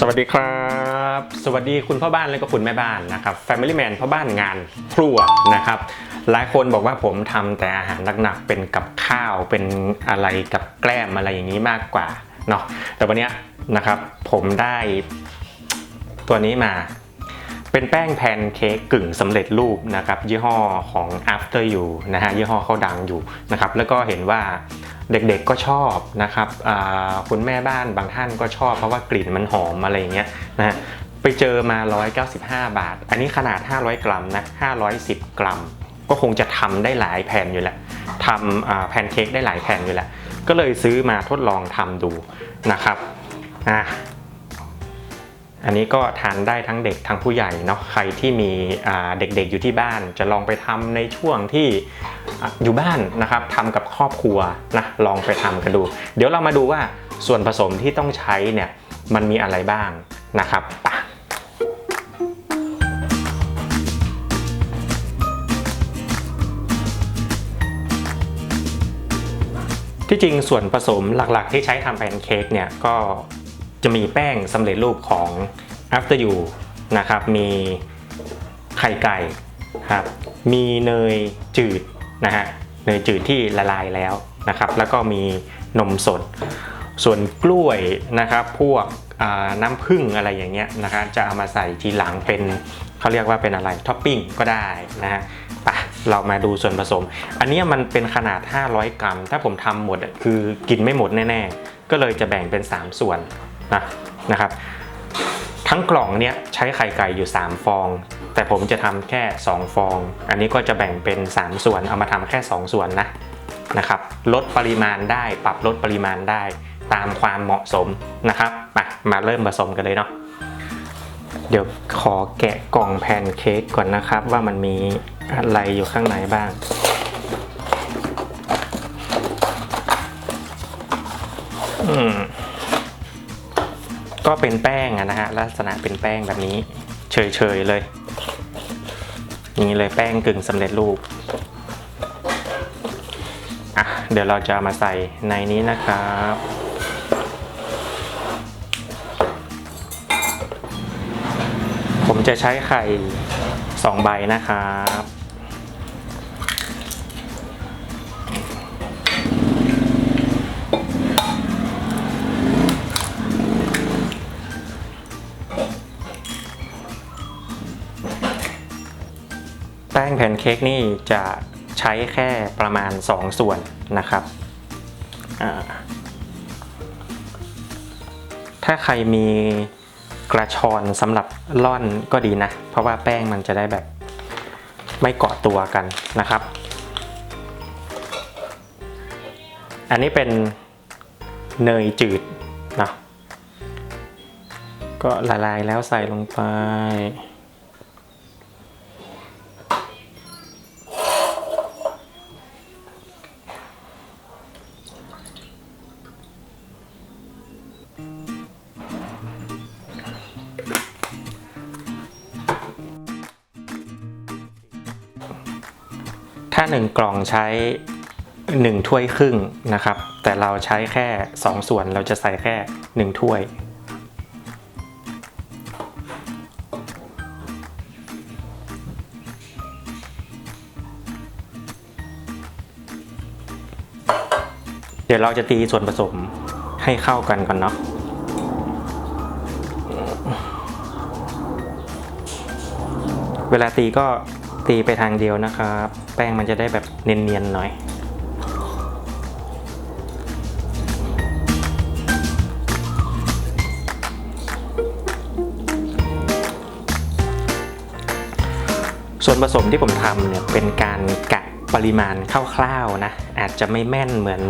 สวัสดีครับ สวัสดีคุณพ่อบ้านและก็คุณแม่บ้านนะครับ Family Man พ่อบ้านงานครัวนะครับ หลายคนบอกว่าผมทำแต่อาหารหนักๆเป็นกับข้าวเป็นอะไรกับแกล้มอะไรอย่างนี้มากกว่าเนาะแต่วันนี้นะครับผมได้ตัวนี้มาเป็นแป้งแพนเค้กกึ่งสำเร็จรูปนะครับยี่ห้อของ After You นะฮะยี่ห้อเขาดังอยู่นะครับแล้วก็เห็นว่า เด็กๆก็ชอบนะครับคุณแม่บ้านบางท่านก็ชอบเพราะว่ากลิ่นมันหอมอะไรเงี้ยนะไปเจอมา 195 บาท อันนี้ขนาด 500 กรัมนะ 510 กรัม ก็คงจะทำได้หลายแผ่นอยู่แหละทำอ่าแพนเค้กได้หลายแผ่นอยู่แหละก็เลยซื้อมาทดลองทำดูนะครับอะ อันนี้ก็ทานได้ทั้งเด็กทั้งผู้ใหญ่เนาะใครที่มีเด็กๆอยู่ที่บ้าน จะลองไปทำในช่วงที่อยู่บ้านนะครับทำกับครอบครัวนะลองไปทำกันดู เดี๋ยวเรามาดูว่าส่วนผสมที่ต้องใช้เนี่ยมันมีอะไรบ้างนะครับที่จริงส่วนผสมหลักๆ ที่ใช้ทำแพนเค้กเนี่ยก็ จะมีแป้งสำเร็จรูปของ After You นะครับ มีไข่ไก่ครับ มีเนยจืดนะฮะ เนยจืดที่ละลายแล้วนะครับ แล้วก็มีนมสด ส่วนกล้วยนะครับ พวกน้ำผึ้งอะไรอย่างเงี้ยนะครับจะเอามาใส่ทีหลังเป็นเขาเรียกว่าเป็นอะไรท็อปปิ้งก็ได้นะฮะไปเรามาดูส่วนผสม อันนี้มันเป็นขนาด 500 กรัม ถ้าผมทำหมดคือกินไม่หมดแน่ ๆ ก็เลยจะแบ่งเป็น 3 ส่วน นะนะครับ ทั้งกล่องเนี้ยใช้ไข่ไก่อยู่ 3 ฟอง แต่ผมจะทำแค่ 2 ฟอง อันนี้ก็จะแบ่งเป็น 3 ส่วนเอามาทำแค่ 2 ส่วนนะนะครับลดปริมาณได้ปรับลดปริมาณได้ตามความเหมาะสมนะครับมามาเริ่มผสมกันเลยเนาะเดี๋ยวขอแกะกล่องแพนเค้กก่อนนะครับ ว่ามันมีอะไรอยู่ข้างในบ้างอืม ก็เป็นแป้งนะฮะลักษณะเป็นแป้งแบบนี้ เฉยๆเลยอย่างนี้เลยแป้งกึ่งสำเร็จรูปอะเดี๋ยวเราจะมาใส่ในนี้นะครับผมจะใช้ไข่ 2 ใบนะครับ แพนเค้กนี่จะใช้แค่ประมาณ 2 ส่วนนะครับ ถ้าใครมีกระชอนสำหรับล่อนก็ดีนะ เพราะว่าแป้งมันจะได้แบบไม่เกาะตัวกันนะครับ อันนี้เป็นเนยจืดนะก็ละลายแล้วใส่ลงไป ถ้า 1 กล่องใช้ 1 ถ้วยครึ่งนะครับ แต่เราใช้แค่ 2 ส่วนเราจะใส่แค่ 1 ถ้วย เดี๋ยวเราจะตีส่วนผสมให้เข้ากันก่อนเนาะเวลาตีก็ ตีไปทางเดียวนะครับ แป้งมันจะได้แบบเนียนๆหน่อยส่วนผสมที่ผมทำเนี่ยเป็นการกะปริมาณคร่าวๆนะ อาจจะไม่แม่นเหมือน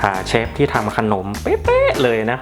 อเชฟที่ทำขนมเป๊ะๆเลยนะ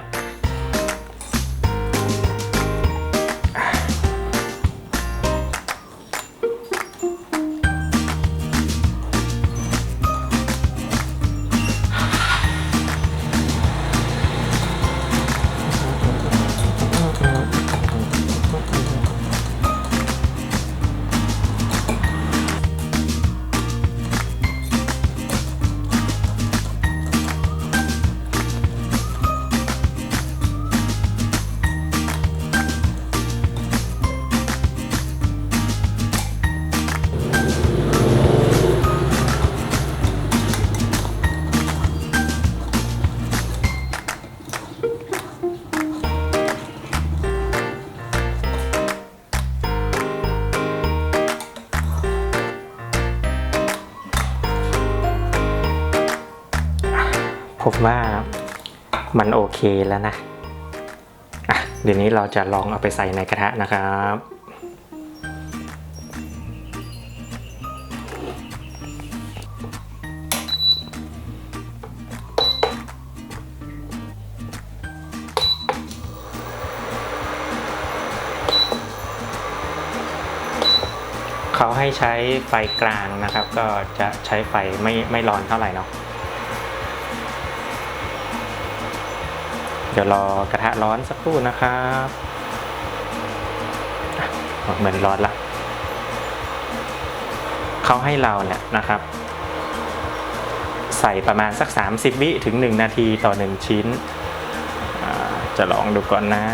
มันโอเคแล้วนะอะเดี๋ยวนี้เราจะลองเอาไปใส่ในกระทะนะครับเขาให้ใช้ไฟกลางนะครับ ก็จะใช้ไฟไม่ไม่ร้อนเท่าไหร่เนาะ เดี๋ยวรอกระทะร้อนสักครู่นะครับเหมือนร้อนละเขาให้เราเนี่ยนะครับ ใส่ประมาณสัก 30 วิถึง 1 นาทีต่อ 1 ชิ้น จะลองดูก่อนนะ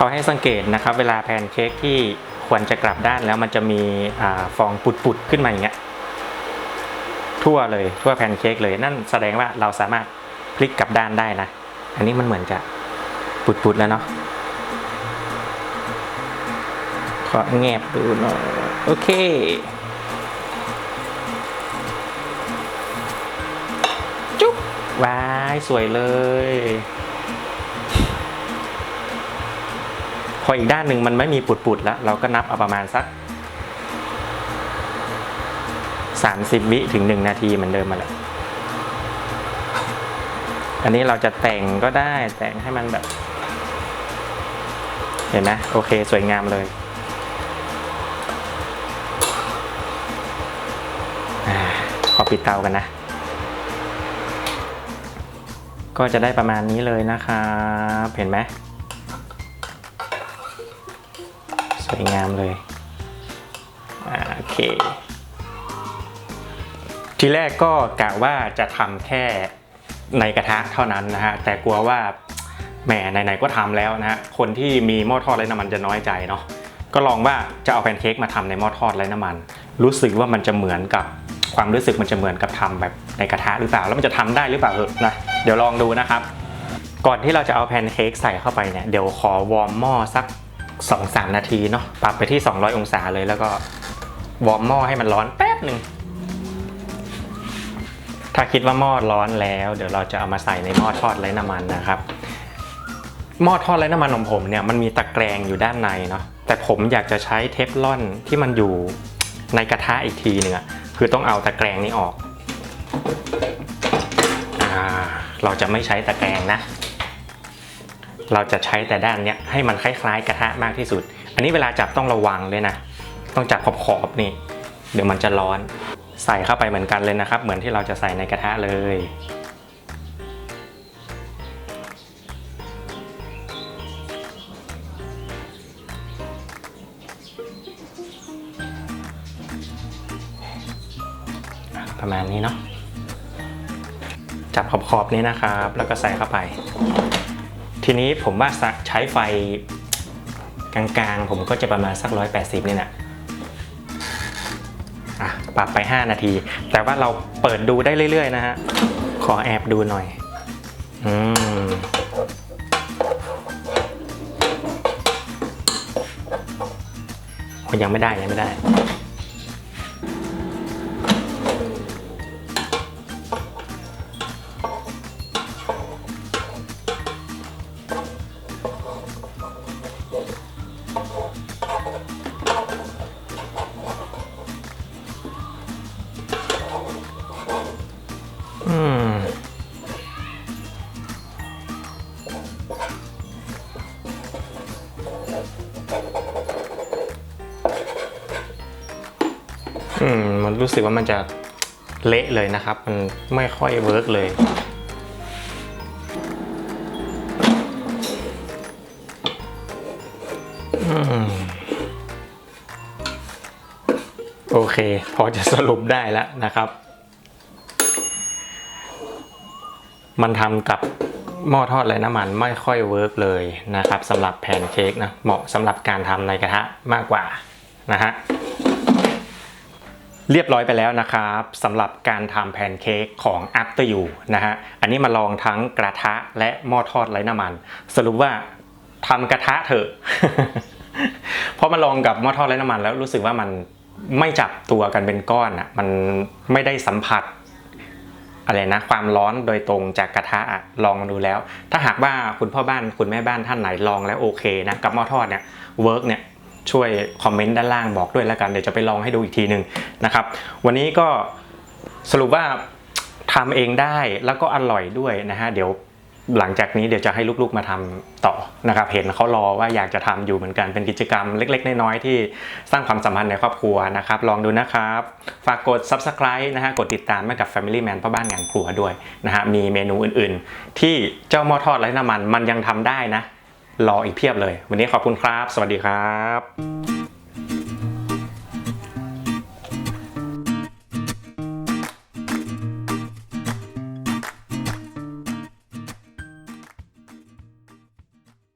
เขาให้สังเกตนะครับ เวลาแพนเค้กที่ควรจะกลับด้านแล้วมันจะมีอฟองปุดๆขึ้นมาอย่างเงี้ยทั่วเลยทั่วแพนเค้กเลยนั่นแสดงว่าเราสามารถพลิกกลับด้านได้นะ อันนี้มันเหมือนจะปุดๆแล้วเนาะขอแงบดูหน่อยโอเค จุ๊บว้ายสวยเลย ออีกด้านหนึ่งมันไม่มีปุดๆแล้ว เราก็นับเอาประมาณสัก 30 วิถึง 1 นาทีเหมือนเดิมมาแหละอันนี้เราจะแต่งก็ได้แต่งให้มันแบบ เห็นไหมโอเคสวยงามเลยอขอปิดเตากันนะ ก็จะได้ประมาณนี้เลยนะครับ เห็นไหม สวยงามเลยอโอเค ทีแรกก็กะว่าจะทำแค่ในกระทะเท่านั้นนะฮะ แต่กลัวว่าแหมไหนๆก็ทำแล้วนะฮะ คนที่มีหม้อทอดไร้น้ำมันจะน้อยใจเนาะ ก็ลองว่าจะเอาแพนเค้กมาทำในหม้อทอดไร้น้ำมัน รู้สึกว่ามันจะเหมือนกับความรู้สึกมันจะเหมือนกับทำแบบในกระทะหรือเปล่า แล้วมันจะทำได้หรือเปล่าเหอะนะ เดี๋ยวลองดูนะครับ ก่อนที่เราจะเอาแพนเค้กใส่เข้าไปเนี่ย เดี๋ยวขอวอร์มหม้อสัก 2-3 นาทีเนาะปรับไปที่ 200 องศาเลยแล้วก็วอร์มหม้อให้มันร้อนแป๊บหนึ่งถ้าคิดว่าหม้อร้อนแล้ว เดี๋ยวเราจะเอามาใส่ในหม้อทอดไร้น้ำมันนะครับหม้อทอดไร้น้ำมันของผมเนี่ยมันมีตะแกรงอยู่ด้านในเนาะแต่ผมอยากจะใช้เทฟลอนที่มันอยู่ในกระทะอีกทีหนึ่งอะคือต้องเอาตะแกรงนี้ออกอเราจะไม่ใช้ตะแกรงนะ เราจะใช้แต่ด้านเนี้ยให้มันคล้ายๆ กระทะมากที่สุด อันนี้เวลาจับต้องระวังเลยนะ ต้องจับขอบๆนี่ เดี๋ยวมันจะร้อน ใส่เข้าไปเหมือนกันเลยนะครับ เหมือนที่เราจะใส่ในกระทะเลย ประมาณนี้เนาะจับขอบๆนี้นะครับ แล้วก็ใส่เข้าไป ทีนี้ผมว่าใช้ไฟกลางๆ ผมก็จะประมาณสัก 180นี่แหละอะปรับไป 5 นาที แต่ว่าเราเปิดดูได้เรื่อยๆ นะฮะ ขอแอบดูหน่อย อืมยังไม่ได้ยังไม่ได้ รู้สึกว่ามันจะเละเลยนะครับ มันไม่ค่อยเวิร์กเลยอโอเค พอจะสรุปได้แล้วนะครับ มันทำกับหม้อทอดไร้น้ำมันไม่ค่อยเวิร์กเลยนะครับสำหรับแพนเค้กนะเหมาะสำหรับการทำในกระทะมากกว่านะฮะ เรียบร้อยไปแล้วนะครับสำหรับการทำแพนเค้กของ After You นะฮะอันนี้มาลองทั้งกระทะและหม้อทอดไร้น้ำมัน สรุปว่าทำกระทะเถอะ เพราะมาลองกับหม้อทอดไร้น้ำมัน แล้วรู้สึกว่ามันไม่จับตัวกันเป็นก้อนอะมันไม่ได้สัมผัสอะไรนะความร้อนโดยตรงจากกระทะอะลองดูแล้ว ถ้าหากว่าคุณพ่อบ้านคุณแม่บ้านท่านไหนลองแล้วโอเคนะกับหม้อทอดเนี่ยเวิร์กเนี่ย ช่วยคอมเมนต์ด้านล่างบอกด้วยแล้วกันเดี๋ยวจะไปลองให้ดูอีกทีหนึ่งนะครับ วันนี้ก็สรุปว่าทำเองได้แล้วก็อร่อยด้วยนะฮะเดี๋ยวหลังจากนี้เดี๋ยวจะให้ลูกๆมาทำต่อนะครับ เห็นเขารอว่าอยากจะทำอยู่เหมือนกันเป็นกิจกรรมเล็ก ๆ น้อยๆที่สร้างความสัมพันธ์ในครอบครัวนะครับ ลองดูนะครับ ฝากกด subscribe นะฮะกดติดตามให้กับ Family Man พ่อบ้านงานครัวด้วยนะฮะมีเมนูอื่นๆ ที่เจ้าหม้อทอดไร้น้ำมันมันยังทำได้นะ รออีกเพียบเลย วันนี้ขอบคุณครับ สวัสดีครับ